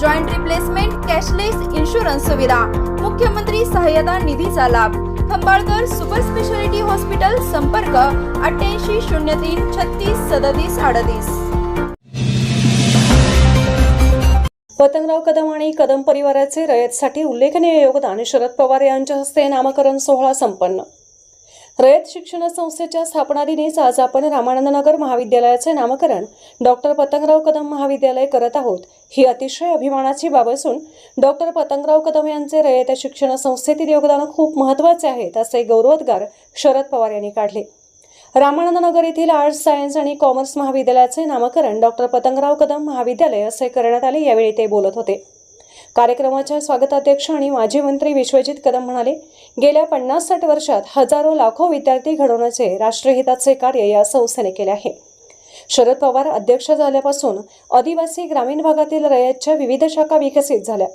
joint replacement cashless insurance सुविधा मुख्यमंत्री सहाय्यता निधीचा लाभ. खंबाळकर सुपर स्पेशालिटी हॉस्पिटल संपर्क अठ्ठ्याऐंशी शून्य तीन छत्तीस सदतीस अडतीस. पतंगराव कदम आणि कदम परिवाराचे रयतसाठी उल्लेखनीय योगदान शरद पवार यांच्या हस्ते नामकरण सोहळा संपन्न. रयत शिक्षण संस्थेच्या स्थापना दिनीच आज आपण रामानंदनगर महाविद्यालयाचे नामकरण डॉक्टर पतंगराव कदम महाविद्यालय करत आहोत. ही अतिशय अभिमानाची बाब असून डॉक्टर पतंगराव कदम यांचे रयत शिक्षण संस्थेतील योगदान खूप महत्त्वाचे आहेत असे गौरवोद्गार शरद पवार यांनी काढले. रामानंदनगर येथील आर्ट्स सायन्स आणि कॉमर्स महाविद्यालयाचे नामकरण डॉक्टर पतंगराव कदम महाविद्यालय असे करण्यात आले यावेळी ते बोलत होते. कार्यक्रमाच्या स्वागताध्यक्ष आणि माजी मंत्री विश्वजित कदम म्हणाले गेल्या पन्नास साठ वर्षात हजारो लाखो विद्यार्थी घडवण्याचे राष्ट्रहिताचे कार्य या संस्थेने केले आहे. शरद पवार अध्यक्ष झाल्यापासून आदिवासी ग्रामीण भागातील रयतच्या विविध शाखा विकसित झाल्या.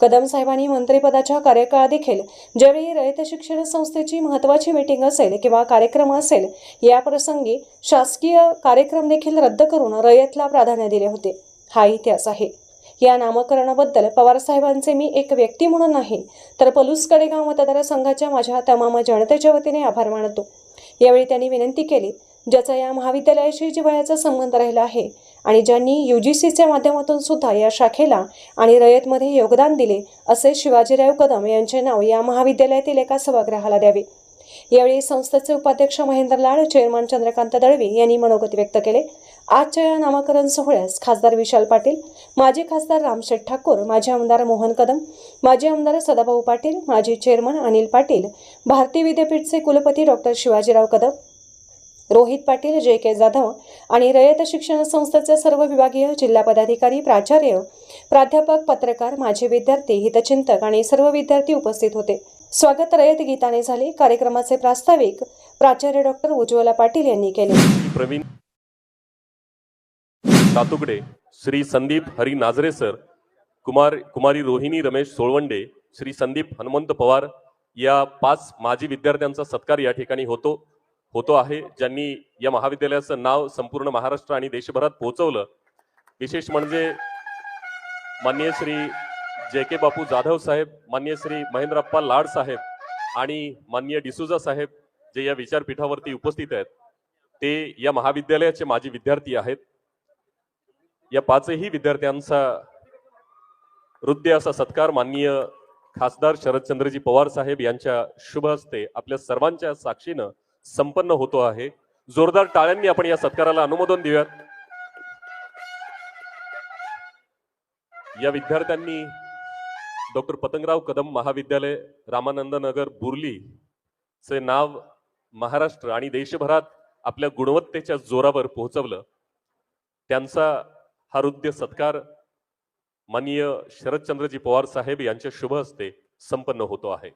कदम साहेबांनी मंत्रिपदाच्या कार्यकाळात देखील ज्यावेळी रयत शिक्षण संस्थेची महत्त्वाची मीटिंग असेल किंवा कार्यक्रम असेल या प्रसंगी शासकीय कार्यक्रम देखील रद्द करून रयतला प्राधान्य दिले होते. हा इतिहास आहे. या नामकरणाबद्दल पवारसाहेबांचे मी एक व्यक्ती म्हणून नाही तर पलूस कडेगाव मतदारसंघाच्या माझ्या तमाम जनतेच्या वतीने आभार मानतो. यावेळी त्यांनी विनंती केली ज्याचा या महाविद्यालयाशी जिव्हाळ्याचा संबंध राहिला आहे आणि ज्यांनी यू जी सीच्या माध्यमातून सुद्धा या शाखेला आणि रयतमध्ये योगदान दिले असे शिवाजीराव कदम यांचे नाव या महाविद्यालयातील एका सभागृहाला द्यावे. यावेळी संस्थेचे उपाध्यक्ष महेंद्र लाड चेअरमन चंद्रकांत दळवी यांनी मनोगत व्यक्त केले. आजच्या या नामकरण सोहळ्यास खासदार विशाल पाटील माजी खासदार रामशेठ ठाकूर माजी आमदार मोहन कदम माजी आमदार सदाभाऊ पाटील माजी चेअरमन अनिल पाटील भारती विद्यापीठचे कुलपती doctor Shivajirao Kadam Rohit Patil J K Jadhav आणि रयत शिक्षण संस्थेचे सर्व विभागीय जिल्हा पदाधिकारी प्राचार्य प्राध्यापक पत्रकार माजी विद्यार्थी हितचिंतक आणि सर्व विद्यार्थी उपस्थित होते. स्वागत रयत गीताने झाले. कार्यक्रमाचे प्रास्ताविक प्राचार्य डॉक्टर उज्ज्वला पाटील यांनी केले. प्रवीण सातुकडे श्री संदीप हरी नाझरे सर कुमार कुमारी रोहिणी रमेश सोळवंडे श्री संदीप हनुमंत पवार या पाच माजी विद्यार्थ्यांचा सत्कार या ठिकाणी होतो होतो आहे. ज्यांनी या महाविद्यालयाचं नाव संपूर्ण महाराष्ट्र आणि देशभरात पोहोचवलं. विशेष म्हणजे मान्य श्री जे के बापू जाधव साहेब मान्य श्री महेंद्रप्पा लाड साहेब आणि मान्य डिसुजा साहेब जे या विचारपीठावरती उपस्थित आहेत ते या महाविद्यालयाचे माजी विद्यार्थी आहेत. या पाचही विद्यार्थ्यांचा हृदय असा सत्कार माननीय खासदार शरदचंद्रजी पवार साहेब यांच्या शुभ हस्ते आपल्या सर्वांच्या साक्षीनं संपन्न होतो आहे. जोरदार टाळ्यांनी आपण या सत्काराला अनुमोदन देऊयात. या विद्यार्थ्यांनी डॉक्टर पतंगराव कदम महाविद्यालय रामानंद नगर बुर्ली चे नाव महाराष्ट्र आणि देशभरात आपल्या गुणवत्तेच्या जोरावर पोहोचवलं. त्यांचा हा हृदय सत्कार माननीय शरदचंद्रजी पवार साहेब यांच्या शुभ हस्ते संपन्न होतो आहे.